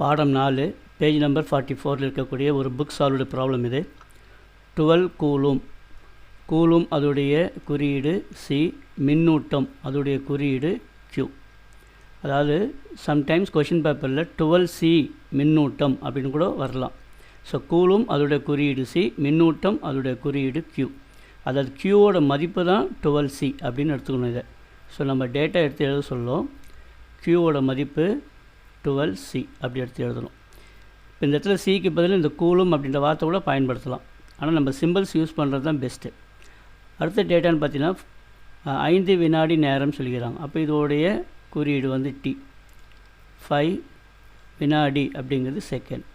பாடம் நாலு page number forty ஃபோரில் இருக்கக்கூடிய ஒரு புக் சால்வ்டு ப்ராப்ளம் இது. Twelve coulomb. கூலும் அதோடைய குறியீடு சி மின்னூட்டம் அதோடைய குறியீடு கியூ அதாவது சம்டைம்ஸ் கொஷின் பேப்பரில் டுவெல் சி மின்னூட்டம் அப்படின்னு கூட வரலாம். ஸோ கூலும் அதோடைய குறியீடு சி மின்னூட்டம் அதோடைய குறியீடு கியூ அதாவது க்யூவோட மதிப்பு தான் டுவெல் சி அப்படின்னு எடுத்துக்கணும் இதை. ஸோ நம்ம டேட்டா எடுத்து எழுத சொல்லும். க்யூவோட மதிப்பு டுவெல் சி அப்படி எடுத்து எழுதணும். இப்போ இந்த இடத்துல சிக்கு பதில் இந்த கூலும் அப்படின்ற வார்த்தை கூட பயன்படுத்தலாம். ஆனால் நம்ம சிம்பிள்ஸ் யூஸ் பண்ணுறது தான் பெஸ்ட்டு அடுத்த டேட்டான்னு பார்த்தீங்கன்னா ஐந்து வினாடி நேரம் சொல்லிக்கிறாங்க அப்போ இதோடைய குறியீடு வந்து டி ஃபைவ் வினாடி அப்படிங்கிறது செகண்ட்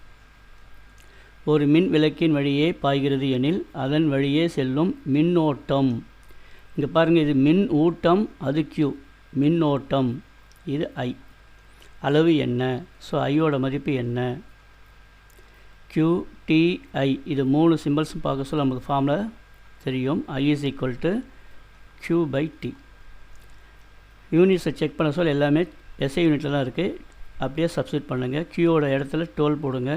ஒரு மின் விளக்கின் வழியே பாய்கிறது எனில் அதன் வழியே செல்லும் மின்னோட்டம். இங்கே பாருங்கள் இது மின் ஊட்டம் அது கியூ மின்னோட்டம் இது ஐ அளவு என்ன? ஸோ ஐயோட மதிப்பு என்ன? Q டிஐ இது மூணு சிம்பிள்ஸும் பார்க்க சொல்ல நமக்கு ஃபார்மில் தெரியும். I is equal to Q by T யூனிட்ஸை check பண்ண சொல்ல எல்லாமே எஸ்ஐ யூனிட்டில் தான் இருக்குது அப்படியே சப்ஸ்டியூட் பண்ணுங்கள் க்யூவோட இடத்துல டுவெல் போடுங்க.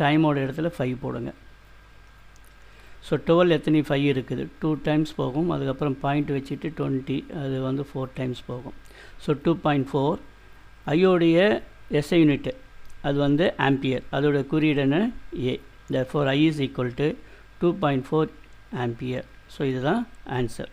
டைமோட இடத்துல ஃபைவ் போடுங்க. ஸோ டுவெல் எத்தனை ஃபைவ் இருக்குது? டூ டைம்ஸ் போகும். அதுக்கப்புறம் பாயிண்ட் வச்சுட்டு டுவெண்ட்டி அது வந்து ஃபோர் டைம்ஸ் போகும். ஸோ டூ பாயிண்ட் ஃபோர் ஐயோடைய எஸ்ஐ யூனிட்டு அது வந்து ஆம்பியர் அதோட குறியீடு என்ன? A the four I is equal to two point four ampere so இதுதான் ஆன்சர்